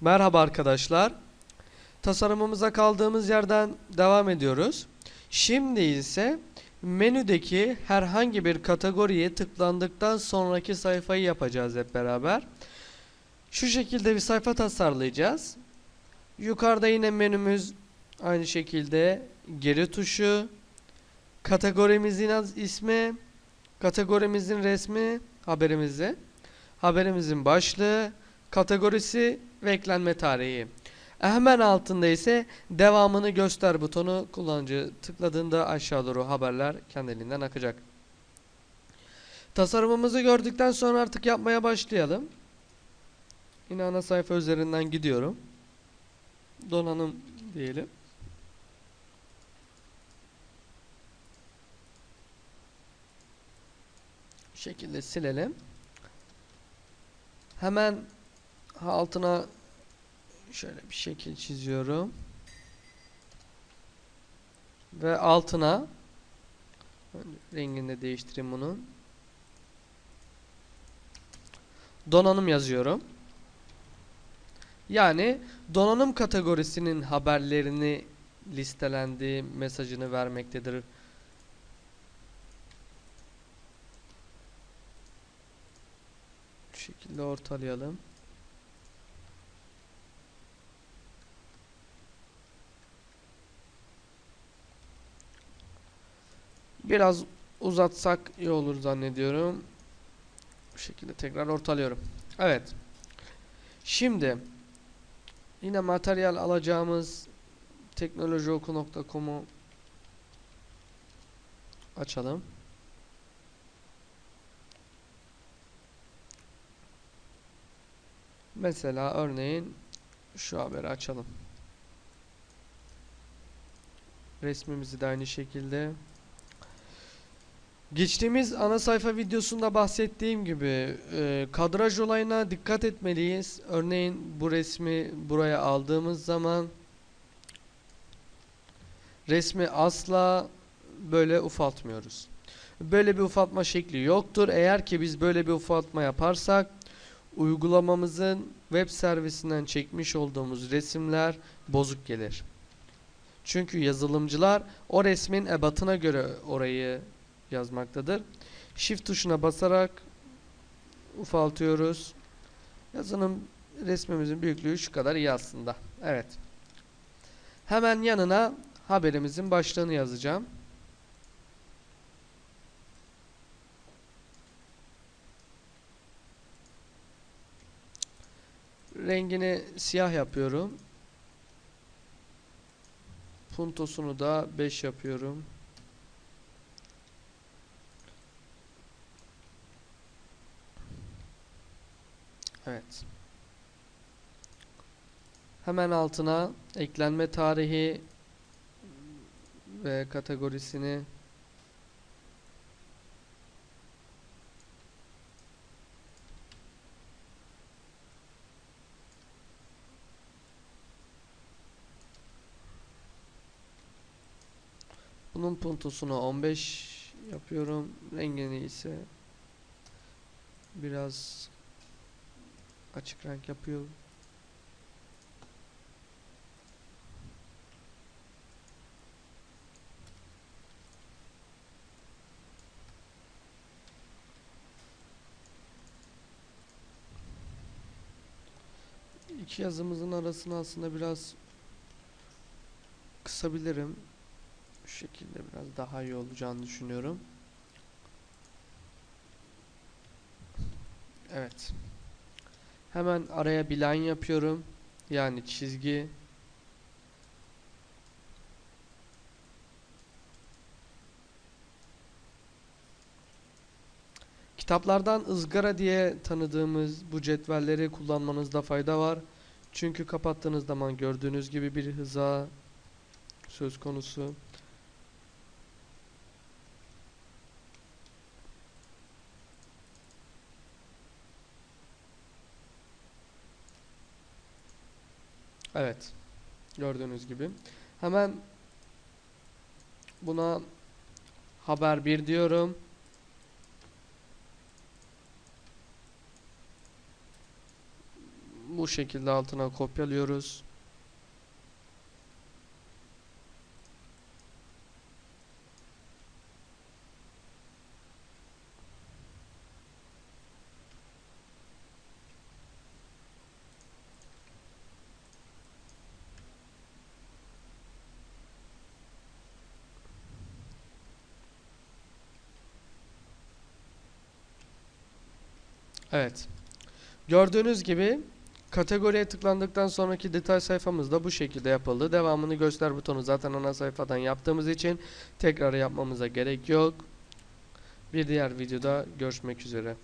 Merhaba arkadaşlar. Tasarımımıza kaldığımız yerden devam ediyoruz. Şimdi ise menüdeki herhangi bir kategoriye tıklandıktan sonraki sayfayı yapacağız hep beraber. Şu şekilde bir sayfa tasarlayacağız. Yukarıda yine menümüz aynı şekilde geri tuşu, kategorimizin ismi, kategorimizin resmi, haberimizi, haberimizin başlığı, kategorisi ve eklenme tarihi. Hemen altında ise devamını göster butonu kullanıcı tıkladığında aşağı doğru haberler kendiliğinden akacak. Tasarımımızı gördükten sonra artık yapmaya başlayalım. Yine ana sayfa üzerinden gidiyorum. Donanım diyelim. Bu şekilde silelim. Hemen altına şöyle bir şekil çiziyorum. Ve altına rengini de değiştireyim bunun. Donanım yazıyorum. Yani donanım kategorisinin haberlerini listelendiği mesajını vermektedir. Bu şekilde ortalayalım. Biraz uzatsak iyi olur zannediyorum. Bu şekilde tekrar ortalıyorum. Evet. Şimdi yine materyal alacağımız teknolojioku.com'u açalım. Mesela örneğin şu haberi açalım. Resmimizi de aynı şekilde. Geçtiğimiz ana sayfa videosunda bahsettiğim gibi e, kadraj olayına dikkat etmeliyiz. Örneğin bu resmi buraya aldığımız zaman resmi asla böyle ufaltmıyoruz. Böyle bir ufaltma şekli yoktur. Eğer ki biz böyle bir ufaltma yaparsak uygulamamızın web servisinden çekmiş olduğumuz resimler bozuk gelir. Çünkü yazılımcılar o resmin ebatına göre orayı yazmaktadır. Shift tuşuna basarak ufaltıyoruz. Yazının resmimizin büyüklüğü şu kadar iyi aslında. Evet. Hemen yanına haberimizin başlığını yazacağım. Rengini siyah yapıyorum. Puntosunu da 5 yapıyorum. Evet. Hemen altına eklenme tarihi ve kategorisini Bunun puntosunu 15 yapıyorum. Rengini ise biraz açık renk yapıyor. İki yazımızın arasını aslında biraz kısabilirim. Şu şekilde biraz daha iyi olacağını düşünüyorum. Evet. Hemen araya bir line yapıyorum. Yani çizgi. Kitaplardan ızgara diye tanıdığımız bu cetvelleri kullanmanızda fayda var. Çünkü kapattığınız zaman gördüğünüz gibi bir hıza söz konusu. Evet. Gördüğünüz gibi. Hemen buna haber 1 diyorum. bu şekilde altına kopyalıyoruz. Evet. Gördüğünüz gibi kategoriye tıklandıktan sonraki detay sayfamız da bu şekilde yapıldı. Devamını göster butonu zaten ana sayfadan yaptığımız için tekrar yapmamıza gerek yok. Bir diğer videoda görüşmek üzere.